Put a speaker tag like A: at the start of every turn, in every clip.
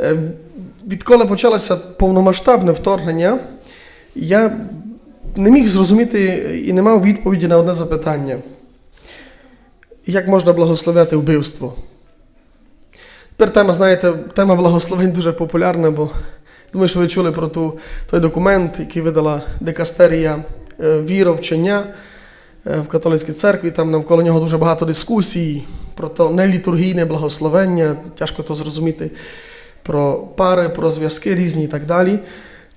A: Е, Відколи почалося повномасштабне вторгнення, я не міг зрозуміти і не мав відповіді на одне запитання: як можна благословляти вбивство? Тепер тема, знаєте, тема благословень дуже популярна, бо думаю, що ви чули про ту, той документ, який видала дикастерія е, віровчення е, в католицькій церкві. Там навколо нього дуже багато дискусій про то нелітургійне благословення, тяжко то зрозуміти про пари, про зв'язки різні і так далі.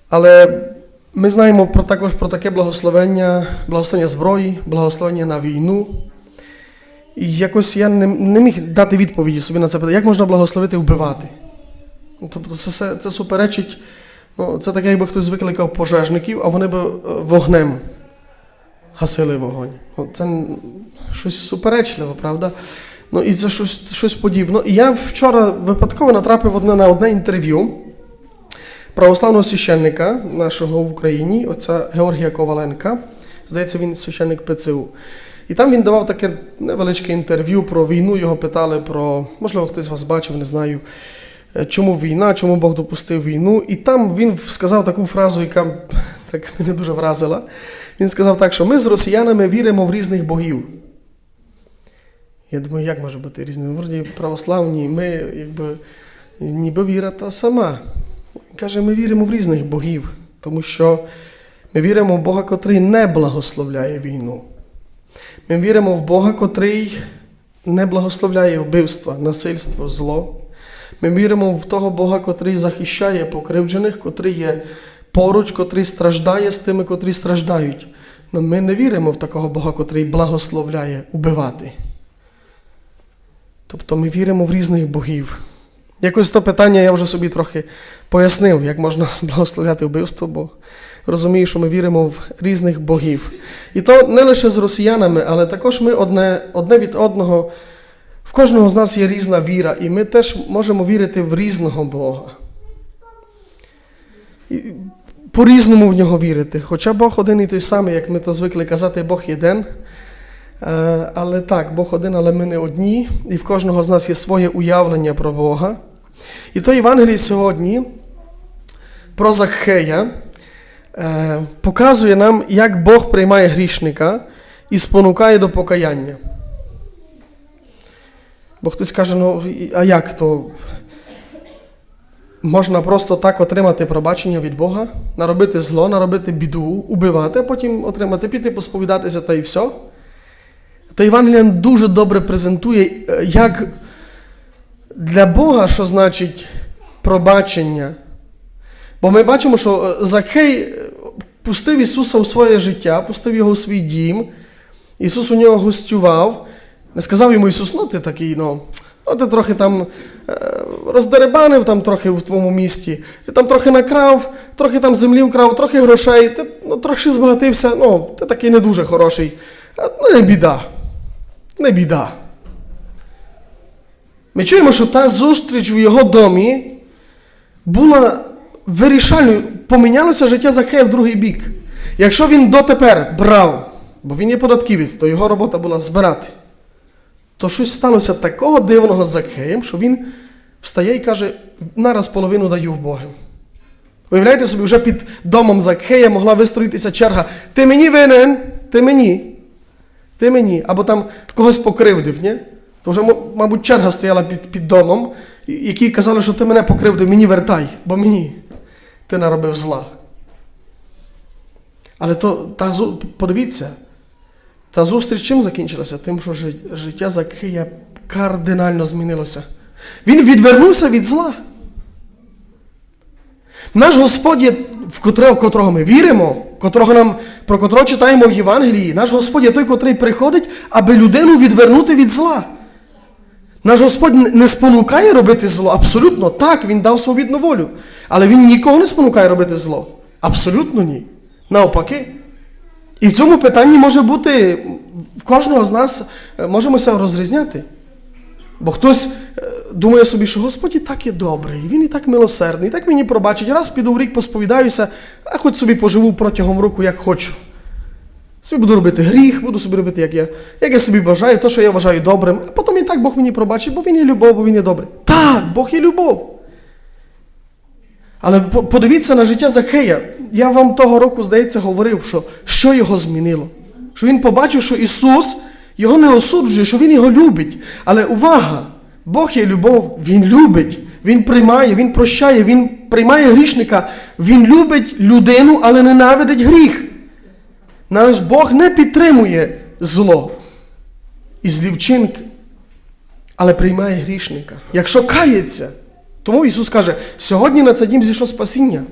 A: Але ми знаємо про, також про таке благословення, благословення зброї, благословення на війну. І якось я не, не міг дати відповіді собі на це питання, як можна благословити вбивати. Тобто це, це, це суперечить, ну, це таке, якби хтось викликав пожежників, а вони б вогнем гасили вогонь. Це щось суперечливе, правда? Ну і це щось, щось подібне. І я вчора випадково натрапив одне на одне інтерв'ю православного священника нашого в Україні, отця Георгія Коваленка. Здається, він священник ПЦУ. І там він давав таке невеличке інтерв'ю про війну. Його питали про, можливо, хтось з вас бачив, не знаю, е, чому війна, чому Бог допустив війну. І там він сказав таку фразу, яка так мене дуже вразила. Він сказав так, що ми з росіянами віримо в різних богів. Я думаю, як може бути різні? Вроді православні, ми якби ніби віра та сама. Він каже, ми віримо в різних богів, тому що ми віримо в Бога, котрий не благословляє війну. Ми віримо в Бога, котрий не благословляє вбивства, насильство, зло. Ми віримо в того Бога, котрий захищає покривджених, котрий є поруч, котрий страждає з тими, котрі страждають. Но ми не віримо в такого Бога, котрий благословляє убивати. Тобто ми віримо в різних богів. Якось то питання я вже собі трохи пояснив, як можна благословляти вбивство, бо розумію, що ми віримо в різних богів. І то не лише з росіянами, але також ми одне, одне від одного. В кожного з нас є різна віра, і ми теж можемо вірити в різного Бога. По-різному в нього вірити. Хоча Бог один і той самий, як ми то звикли казати, Бог єдин. Е, Але так, Бог один, але ми не одні, і в кожного з нас є своє уявлення про Бога. І то Євангеліє сьогодні про Захея е, показує нам, як Бог приймає грішника і спонукає до покаяння. Бо хтось каже, ну а як то? Можна просто так отримати пробачення від Бога, наробити зло, наробити біду, убивати, а потім отримати, піти, посповідатися та і все. То Євангелія дуже добре презентує, е, як для Бога, що значить пробачення. Бо ми бачимо, що е, Закхей е, пустив Ісуса у своє життя, пустив його у свій дім. Ісус у нього гостював. Не сказав йому Ісус, ну ти такий, ну, ну ти трохи там роздеребанив там трохи в твоєму місті, ти там трохи накрав, трохи там землі вкрав, трохи грошей, ти ну, трохи збагатився, ну, ти такий не дуже хороший. Ну, не біда. Не біда. Ми чуємо, що та зустріч в його домі була вирішальною. Помінялося життя Захея в другий бік. Якщо він дотепер брав, бо він є податківець, то його робота була збирати, то щось сталося такого дивного з Захеєм, що він встає і каже: нараз половину даю в Бога. Уявляєте собі, вже під домом Закхея могла вистроїтися черга. Ти мені винен, ти мені. Ти мені. Або там когось покривдив, ні? То вже, мабуть, черга стояла під, під домом, які казали, що ти мене покривдив, мені вертай, бо мені ти наробив зла. Але то, та, подивіться, та зустріч чим закінчилася? Тим, що життя Закхея кардинально змінилося. Він відвернувся від зла. Наш Господь є, в котрого ми віримо, котрого нам, про котрого читаємо в Євангелії. Наш Господь є той, котрий приходить, аби людину відвернути від зла. Наш Господь не- спонукає робити зло. Абсолютно так, Він дав свобідну волю. Але Він нікого не спонукає робити зло. Абсолютно ні. Навпаки. І в цьому питанні може бути в кожного з нас е, можемося розрізняти. Бо хтось думає собі, що Господь і так є добрий, він і так милосердний, і так мені пробачить. Раз піду в рік посповідаюся, а хоч собі поживу протягом року, як хочу. Собі буду робити гріх, буду собі робити, як я, як я собі бажаю, то, що я вважаю добрим, а потім і так Бог мені пробачить, бо він є любов, бо він є добрий. Так, Бог є любов. Але подивіться на життя Захея. Я вам того року, здається, говорив, що, що його змінило. Що він побачив, що Ісус його не осуджує, що Він його любить. Але увага! Бог є любов, Він любить, Він приймає, Він прощає, Він приймає грішника, Він любить людину, але ненавидить гріх. Наш Бог не підтримує зло і злі вчинки, але приймає грішника. Якщо кається, тому Ісус каже, сьогодні на цей дім зійшло спасіння,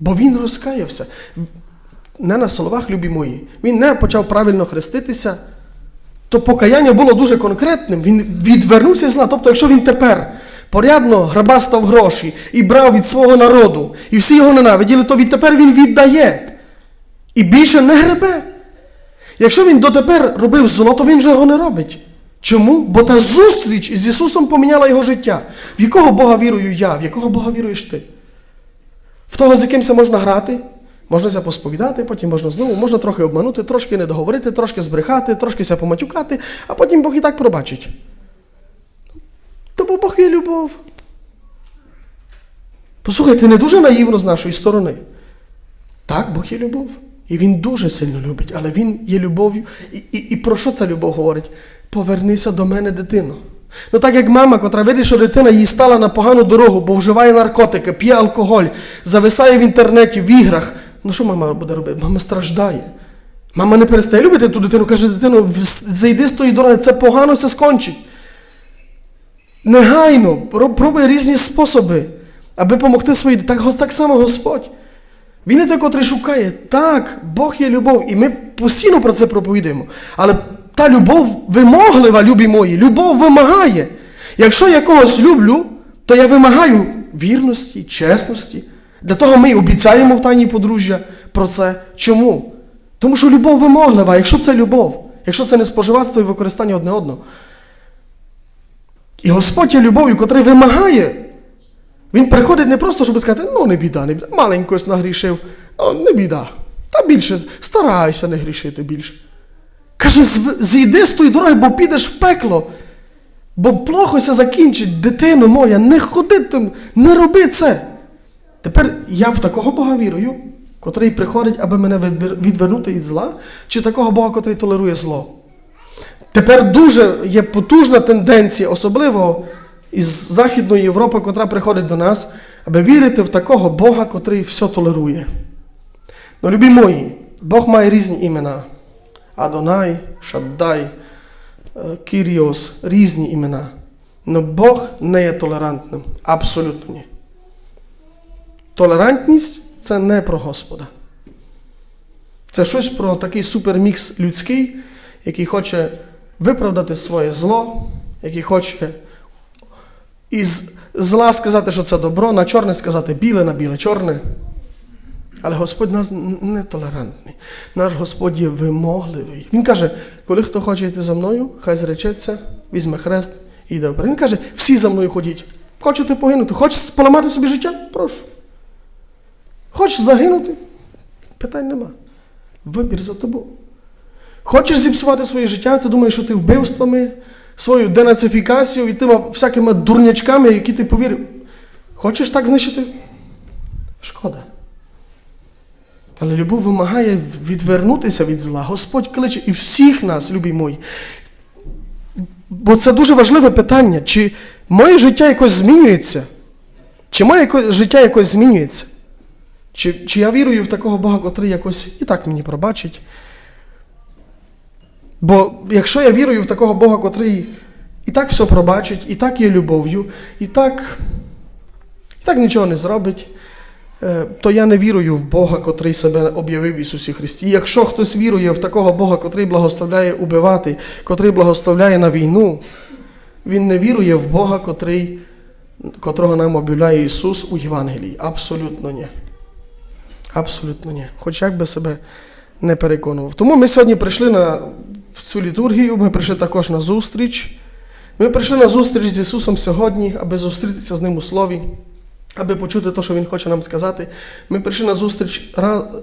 A: бо Він розкаявся. Не на словах, любі мої. Він не почав правильно хреститися, то покаяння було дуже конкретним. Він відвернувся зла. Тобто, якщо він тепер порядно грабастав гроші і брав від свого народу, і всі його ненавиділи, то відтепер він віддає. І більше не гребе. Якщо він дотепер робив зло, то він вже його не робить. Чому? Бо та зустріч з Ісусом поміняла його життя. В якого Бога вірую я, в якого Бога віруєш ти? В того, з якимся можна грати, можна ся посповідати, потім можна знову, можна трохи обманути, трошки не договорити, трошки збрехати, трошки ся поматюкати, а потім Бог і так пробачить. Тому Бог є любов. Послухайте, не дуже наївно з нашої сторони. Так, Бог є любов. І Він дуже сильно любить, але Він є любов'ю. І, і, і про що ця любов говорить? Повернися до мене, дитино. Ну так як мама, котра видить, що дитина їй стала на погану дорогу, бо вживає наркотики, п'є алкоголь, зависає в інтернеті, в іграх. Ну що мама буде робити? Мама страждає. Мама не перестає любити ту дитину, каже, дитино, зайди з тої дороги, це погано все скончить. Негайно про- пробує різні способи, аби допомогти своїй дитині. Так, так само Господь. Він не той, котрий шукає. Так, Бог є любов, і ми постійно про це проповідуємо. Але та любов вимоглива, любі мої, любов вимагає. Якщо я когось люблю, то я вимагаю вірності, чесності. Для того ми обіцяємо в тайні подружжя про це. Чому? Тому що любов вимоглива. Якщо це любов, якщо це не споживацтво і використання одне одного. І Господь є любов'ю, котрий вимагає. Він приходить не просто, щоб сказати, ну не біда, не біда, маленькось нагрішив, о, не біда. Та більше старайся не грішити більше. Каже, зійди з тої дороги, бо підеш в пекло. Бо плохося закінчить, дитино моя, не ходи не роби це. Тепер я в такого Бога вірую, котрий приходить, аби мене відвернути від зла, чи такого Бога, котрий толерує зло. Тепер дуже є потужна тенденція, особливо із Західної Європи, котра приходить до нас, аби вірити в такого Бога, котрий все толерує. Ну, любі мої, Бог має різні імена: Адонай, Шаддай, е, Кіріос, різні імена. Но Бог не є толерантним. Абсолютно ні. Толерантність це не про Господа. Це щось про такий супермікс людський, який хоче виправдати своє зло, який хоче із зла сказати, що це добро, на чорне сказати біле, на біле чорне. Але Господь нас не толерантний. Наш Господь є вимогливий. Він каже, коли хто хоче йти за мною, хай зречеться, візьме хрест і йде вперед. Він каже, всі за мною ходіть. Хочете погинути? Хочеш поламати собі життя? Прошу. Хочеш загинути? Питань нема. Вибір за тобою. Хочеш зіпсувати своє життя, ти думаєш, що ти вбивствами, свою денацифікацією і тими всякими дурнячками, які ти повірив. Хочеш так знищити? Шкода. Але любов вимагає відвернутися від зла. Господь кличе і всіх нас, любі мої. Бо це дуже важливе питання, чи моє життя якось змінюється? Чи моє життя якось змінюється? Чи, чи я вірую в такого Бога, котрий якось і так мені пробачить? Бо якщо я вірую в такого Бога, котрий і так все пробачить, і так є любов'ю, і так, і так нічого не зробить, е, то я не вірую в Бога, котрий себе об'явив в Ісусі Христі. Якщо хтось вірує в такого Бога, котрий благословляє убивати, котрий благословляє на війну, він не вірує в Бога, котрий, котрого нам об'являє Ісус у Євангелії. Абсолютно ні. Абсолютно ні. Хоч як би себе не переконував. Тому ми сьогодні прийшли на цю літургію, ми прийшли також на зустріч. Ми прийшли на зустріч з Ісусом сьогодні, аби зустрітися з Ним у Слові, аби почути те, що Він хоче нам сказати. Ми прийшли на зустріч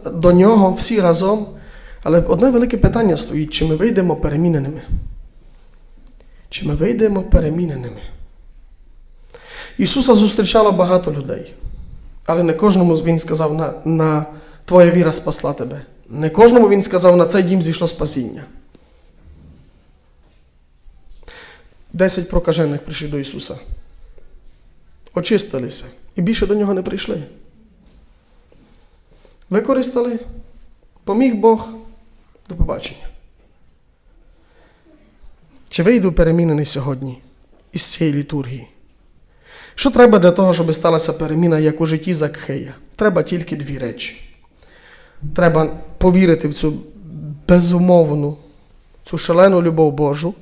A: до Нього всі разом. Але одне велике питання стоїть: чи ми вийдемо переміненими? Чи ми вийдемо переміненими? Ісуса зустрічало багато людей. Але не кожному він сказав, на, на твоя віра спасла тебе. Не кожному він сказав, на цей дім зійшло спасіння. Десять прокажених прийшли до Ісуса. Очистилися і більше до нього не прийшли. Використали, поміг Бог. До побачення. Чи вийду перемінений сьогодні із цієї літургії? Що треба для того, щоб сталася переміна, як у житті Закхея? Треба тільки дві речі. Треба повірити в цю безумовну, цю шалену любов Божу,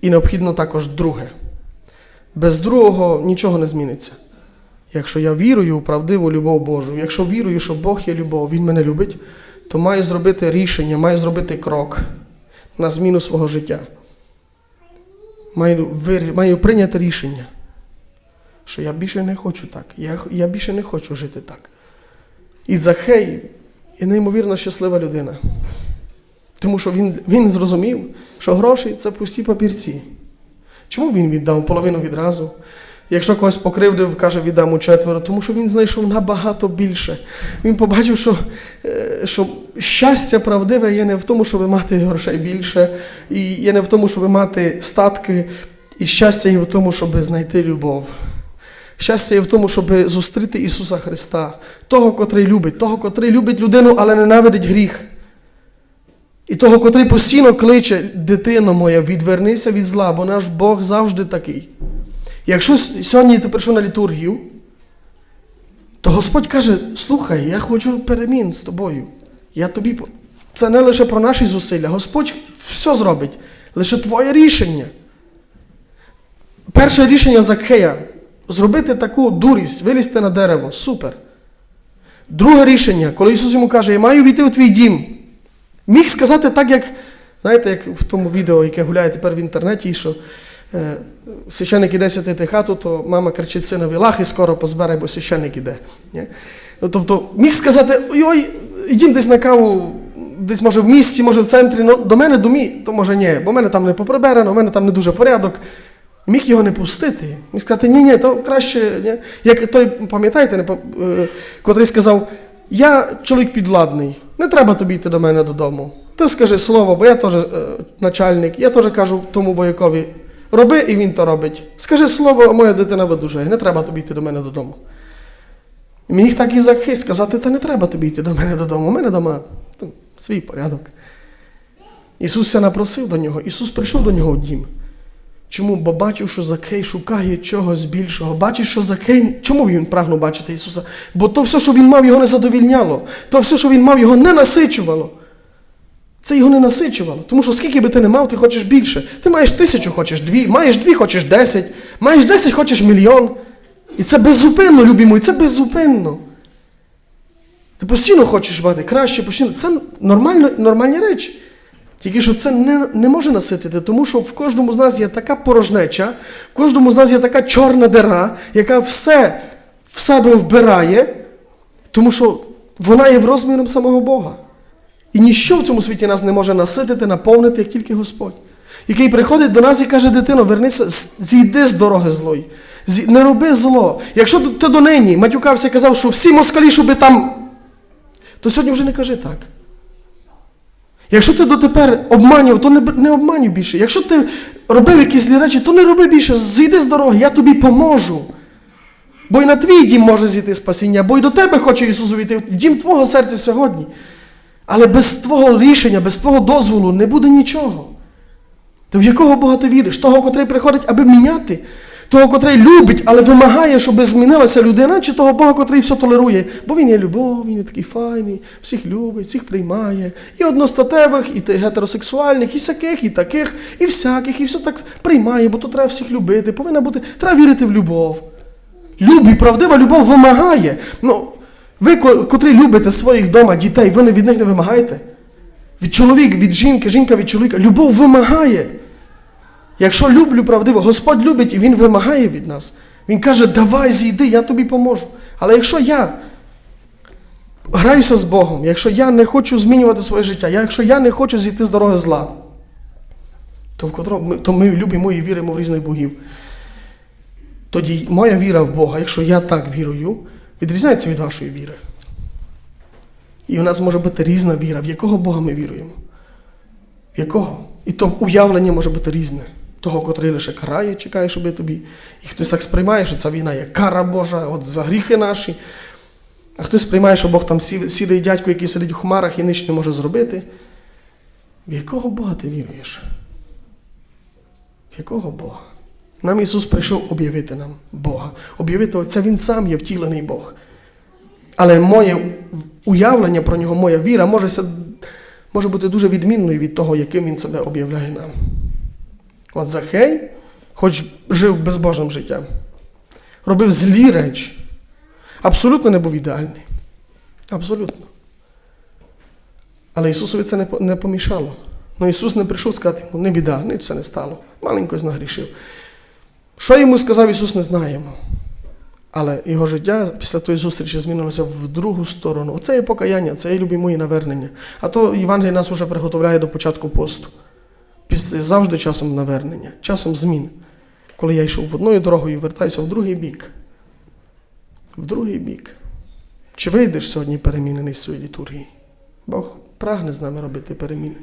A: і необхідно також друге. Без другого нічого не зміниться. Якщо я вірую у правдиву любов Божу, якщо вірую, що Бог є любов, Він мене любить, то маю зробити рішення, маю зробити крок на зміну свого життя. Маю, маю прийняти рішення, що я більше не хочу так. Я, я більше не хочу жити так. І Захей є неймовірно щаслива людина. Тому що він, він зрозумів, що гроші це пусті папірці. Чому він віддав половину відразу? Якщо когось покривдив, каже, віддам у четверо, тому що він знайшов набагато більше. Він побачив, що, е, що щастя правдиве є не в тому, щоб мати грошей більше, і є не в тому, щоб мати статки, і щастя є в тому, щоб знайти любов. Щастя є в тому, щоб зустріти Ісуса Христа, того, котрий любить, того, котрий любить людину, але ненавидить гріх. І того, котрий постійно кличе, дитино моя, відвернися від зла, бо наш Бог завжди такий. Якщо сьогодні ти прийшов на літургію, то Господь каже: слухай, я хочу перемін з тобою. Я тобі... Це не лише про наші зусилля. Господь все зробить. Лише твоє рішення. Перше рішення Закхея зробити таку дурість, вилізти на дерево. Супер. Друге рішення, коли Ісус йому каже, я маю війти у твій дім. Міг сказати так, як, знаєте, як в тому відео, яке гуляє тепер в інтернеті, що е, священник іде святити хату, то мама кричить синові, лахи скоро позбере, бо священник іде. Ні? Ну, тобто міг сказати, ой-ой, ідім десь на каву, десь може в місті, може в центрі, ну до мене домі, то може ні, бо в мене там не поприберено, в мене там не дуже порядок. Міг його не пустити. Міг сказати, ні, ні, то краще. Ні. Як той, пам'ятаєте, е, котрий сказав, я чоловік підвладний, не треба тобі йти до мене додому. Ти скажи слово, бо я теж е, начальник, я теж кажу тому воякові, роби, і він то робить. Скажи слово, а моя дитина видужає, не треба тобі йти до мене додому. Міг так і Закхей сказати, та не треба тобі йти до мене додому, у мене вдома свій порядок. Ісус ся напросив до нього, Ісус прийшов до нього в дім. Чому? Бо бачив, що Закей шукає чогось більшого. Бачить, що Закей. Чому він прагнув бачити Ісуса? Бо то все, що він мав, його не задовільняло. То все, що він мав, його не насичувало. Це його не насичувало. Тому що скільки би ти не мав, ти хочеш більше. Ти маєш тисячу, хочеш дві, маєш дві, хочеш десять, маєш десять, хочеш мільйон. І це беззупинно, любі мої, це беззупинно. Ти постійно хочеш мати краще, постійно. Це нормально, нормальні речі. Тільки що це не, не може наситити, тому що в кожному з нас є така порожнеча, в кожному з нас є така чорна дира, яка все в себе вбирає, тому що вона є в розміром самого Бога. І ніщо в цьому світі нас не може наситити, наповнити, як тільки Господь, який приходить до нас і каже, дитино, вернися, зійди з дороги злої, не роби зло. Якщо ти донині матюкався і казав, що всі москалі, щоби там, то сьогодні вже не кажи так. Якщо ти дотепер обманював, то не, не обманюй більше. Якщо ти робив якісь злі речі, то не роби більше. Зійди з дороги, я тобі поможу. Бо й на твій дім може зійти спасіння, бо й до тебе хоче Ісус увійти, в дім твого серця сьогодні. Але без твого рішення, без твого дозволу не буде нічого. Ти в якого Бога ти віриш? Того, котрий приходить, аби міняти, того, котрий любить, але вимагає, щоб змінилася людина, чи того Бога, котрий все толерує. Бо він є любов, він є такий файний, всіх любить, всіх приймає. І одностатевих, і гетеросексуальних, і всяких, і таких, і всяких, і все так приймає, бо то треба всіх любити. Повинна бути, треба вірити в любов. Любі, правдива любов вимагає. Ну, ви, ко- котрі любите своїх вдома дітей, ви не від них не вимагаєте? Від чоловіка, від жінки, жінка від чоловіка. Любов вимагає. Якщо люблю правдиво, Господь любить і Він вимагає від нас. Він каже, давай зійди, я тобі поможу. Але якщо я граюся з Богом, якщо я не хочу змінювати своє життя, якщо я не хочу зійти з дороги зла, то, в котрому то ми любимо і віримо в різних богів. Тоді моя віра в Бога, якщо я так вірую, відрізняється від вашої віри. І у нас може бути різна віра, в якого Бога ми віруємо. В якого? І то уявлення може бути різне. Того, котрий лише карає, чекає, щоб тобі. І хтось так сприймає, що ця війна є кара Божа, от за гріхи наші. А хтось сприймає, що Бог там сі- сідає дядько, який сидить у хмарах і ніч не може зробити. В якого Бога ти віруєш? В якого Бога? Нам Ісус прийшов об'явити нам Бога. Об'явити Отця, Він сам є втілений Бог. Але моє уявлення про нього, моя віра може, може бути дуже відмінною від того, яким він себе об'являє нам. От Захей, хоч жив безбожним життям, робив злі речі, абсолютно не був ідеальний. Абсолютно. Але Ісусові це не, помішало. Ну Ісус не прийшов сказати йому, не біда, ніч це не стало. Маленько нагрішив. Що йому сказав Ісус, не знаємо. Але його життя після тої зустрічі змінилося в другу сторону. Оце є покаяння, це є любі і навернення. А то Євангеліє нас вже приготовляє до початку посту. Після, завжди часом навернення, часом змін. Коли я йшов в одною дорогою, вертаюся в другий бік. В другий бік. Чи вийдеш сьогодні перемінений з своєї літургії? Бог прагне з нами робити переміни.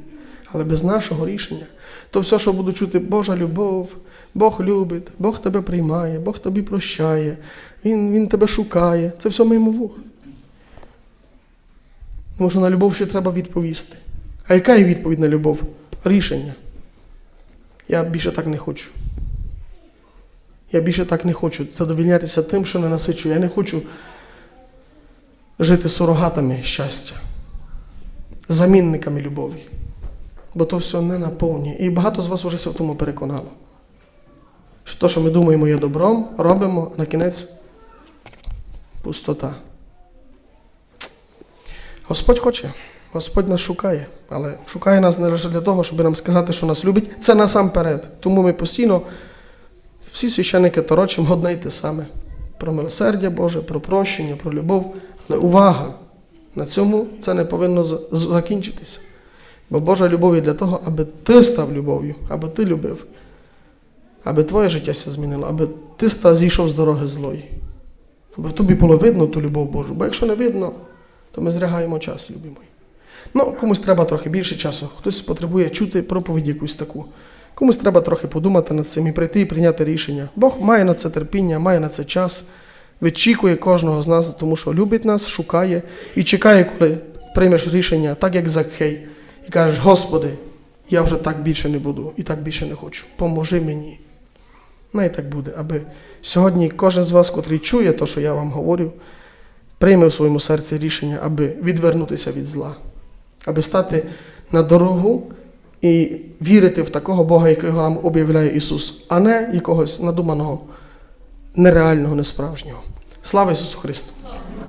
A: Але без нашого рішення, то все, що буду чути, Божа любов, Бог любить, Бог тебе приймає, Бог тобі прощає, Він, він тебе шукає. Це все мимо вух. Тому що на любов ще треба відповісти. А яка є відповідь на любов? Рішення. Я більше так не хочу. Я більше так не хочу задовільнятися тим, що не насичу. Я не хочу жити сурогатами щастя, замінниками любові. Бо то все не наповнює. І багато з вас вже в тому переконало. Що то, що ми думаємо, є добром, робимо, а на кінець пустота. Господь хоче, Господь нас шукає, але шукає нас не лише для того, щоб нам сказати, що нас любить. Це насамперед. Тому ми постійно, всі священники торочимо одне й те саме. Про милосердя Боже, про прощення, про любов. Але увага! На цьому це не повинно закінчитися. Бо Божа любов є для того, аби ти став любов'ю, аби ти любив, аби твоє життя ся змінило, аби ти ста- зійшов з дороги злої. Аби тобі було видно ту любов Божу. Бо якщо не видно, то ми зрягаємо час, любі. Ну, комусь треба трохи більше часу, хтось потребує чути проповідь якусь таку. Комусь треба трохи подумати над цим і прийти і прийняти рішення. Бог має на це терпіння, має на це час, вичікує кожного з нас, тому що любить нас, шукає і чекає, коли приймеш рішення, так як Закхей, і кажеш, Господи, я вже так більше не буду і так більше не хочу. Поможи мені. Ну і так буде, аби сьогодні кожен з вас, котрий чує те, що я вам говорю, прийме в своєму серці рішення, аби відвернутися від зла, аби стати на дорогу і вірити в такого Бога, якого нам об'являє Ісус, а не якогось надуманого, нереального, несправжнього. Слава Ісусу Христу!